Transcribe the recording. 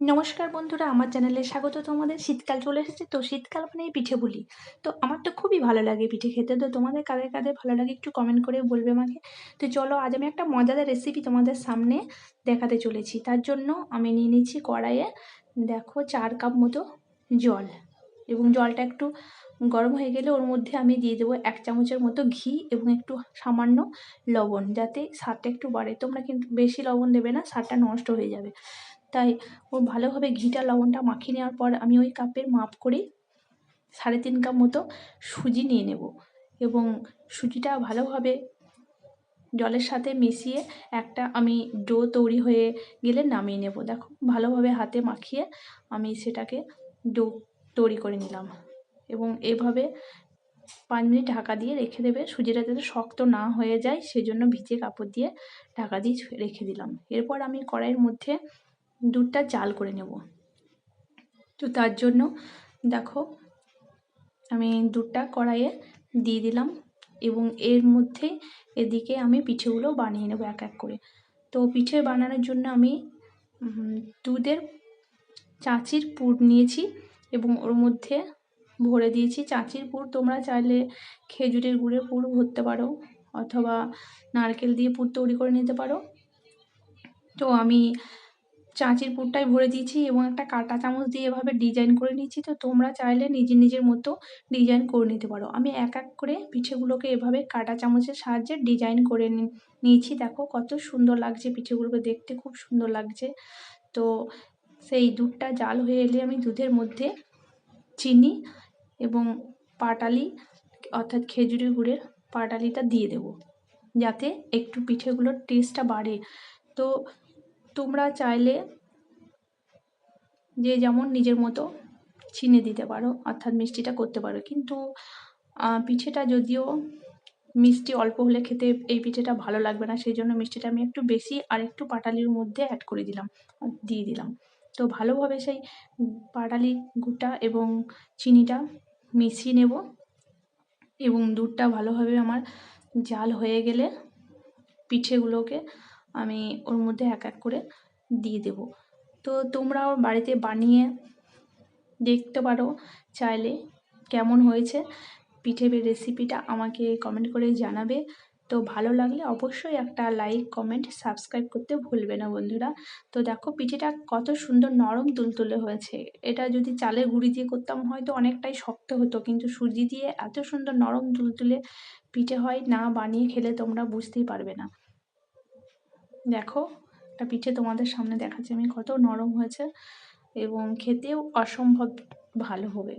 নমস্কার বন্ধুরা, আমার চ্যানেলে স্বাগত তোমাদের। শীতকাল চলে এসেছে, তো শীতকাল মানে পিঠে বলি তো আমার তো খুবই ভালো লাগে পিঠে খেতে। তো তোমাদের কাদের কাদের ভালো লাগে একটু কমেন্ট করে বলবে আমাকে। তো চলো, আজ আমি একটা মজাদার রেসিপি তোমাদের সামনে দেখাতে চলেছি। তার জন্য আমি নিয়ে নিচ্ছি কড়াইয়ে, দেখো, চার কাপ মতো জল। এবং জলটা একটু গরম হয়ে গেলে ওর মধ্যে আমি দিয়ে দেবো এক চামচের মতো ঘি এবং একটু সামান্য লবণ, যাতে স্বাদটা একটু বাড়ে। তোমরা কিন্তু বেশি লবণ দেবে না, স্বাদটা নষ্ট হয়ে যাবে। তাই ও ভালোভাবে ঘিটা, লবণটা মাখিয়ে নেওয়ার পর আমি ওই কাপের মাপ করে সাড়ে তিন কাপ মতো সুজি নিয়ে নেব এবং সুজিটা ভালোভাবে জলের সাথে মিশিয়ে একটা আমি ডো তৈরি হয়ে গেলে নামিয়ে নেব। দেখো, ভালোভাবে হাতে মাখিয়ে আমি সেটাকে ডো তৈরি করে নিলাম এবং এভাবে পাঁচ মিনিট ঢাকা দিয়ে রেখে দেবে। সুজিটা যাতে শক্ত না হয়ে যায়, সেজন্য ভিজে কাপড় দিয়ে ঢাকা দিয়ে রেখে দিলাম। এরপর আমি কড়াইয়ের মধ্যে দুধটা জাল করে নেব। তো তার জন্য দেখো আমি দুধটা কড়াইয়ে দিয়ে দিলাম এবং এর মধ্যে এদিকে আমি পিঠেগুলো বানিয়ে নেব এক এক করে। তো পিঠে বানানোর জন্য আমি দুধের চাচির পুর নিয়েছি এবং ওর মধ্যে ভরে দিয়েছি। চাচির পুর তোমরা চাইলে খেজুরের গুড়ের পুর ভরতে পারো অথবা নারকেল দিয়ে পুর তৈরি করে নিতে পারো। তো আমি চাঁচির পুরটাই ভরে দিয়েছি এবং একটা কাঁটা চামচ দিয়ে এভাবে ডিজাইন করে নিয়েছি। তো তোমরা চাইলে নিজের নিজের মতো ডিজাইন করে নিতে পারো। আমি এক এক করে পিঠেগুলোকে এভাবে কাঁটা চামচের সাহায্যে ডিজাইন করে নিয়েছি। দেখো কত সুন্দর লাগছে পিঠেগুলোকে দেখতে, খুব সুন্দর লাগছে। তো সেই দুধটা জাল হয়ে এলে আমি দুধের মধ্যে চিনি এবং পাটালি, অর্থাৎ খেজুরের গুড়ের পাটালিটা দিয়ে দেব। যাতে একটু পিঠেগুলোর টেস্টটা বাড়ে। তো তোমরা চাইলে যে যেমন নিজের মতো চিনে দিতে পারো, অর্থাৎ মিষ্টিটা করতে পারো। কিন্তু পিঠেটা যদিও মিষ্টি অল্প হলে খেতে এই পিঠেটা ভালো লাগবে না, সেই জন্য মিষ্টিটা আমি একটু বেশি আর একটু পাটালির মধ্যে অ্যাড করে দিলাম দিয়ে দিলাম। তো ভালোভাবে সেই পাটালি গুঁটা এবং চিনিটা মিশিয়ে নেব এবং দুধটা ভালোভাবে আমার জাল হয়ে গেলে পিঠেগুলোকে আমি ওর মধ্যে এক এক করে দিয়ে দেব। তো তোমরাও বাড়িতে বানিয়ে দেখতে পারো চাইলে কেমন হয়েছে। পিঠের রেসিপিটা আমাকে কমেন্ট করে জানাবে। তো ভালো লাগলে অবশ্যই একটা লাইক কমেন্ট সাবস্ক্রাইব করতে ভুলবে না বন্ধুরা। তো দেখো পিঠেটা কত সুন্দর নরম তুলতুলে হয়েছে। এটা যদি চালের গুঁড়ি দিয়ে করতাম হয়তো অনেকটাই শক্ত হতো, কিন্তু সুজি দিয়ে এত সুন্দর নরম তুলতুলে পিঠে হয় না বানিয়ে খেলে তোমরা বুঝতেই পারবে না। দেখো, একটা পিঠে তোমাদের সামনে দেখাচ্ছি। আমি কত নরম হয়েছে এবং খেতেও অসম্ভব ভালো হবে।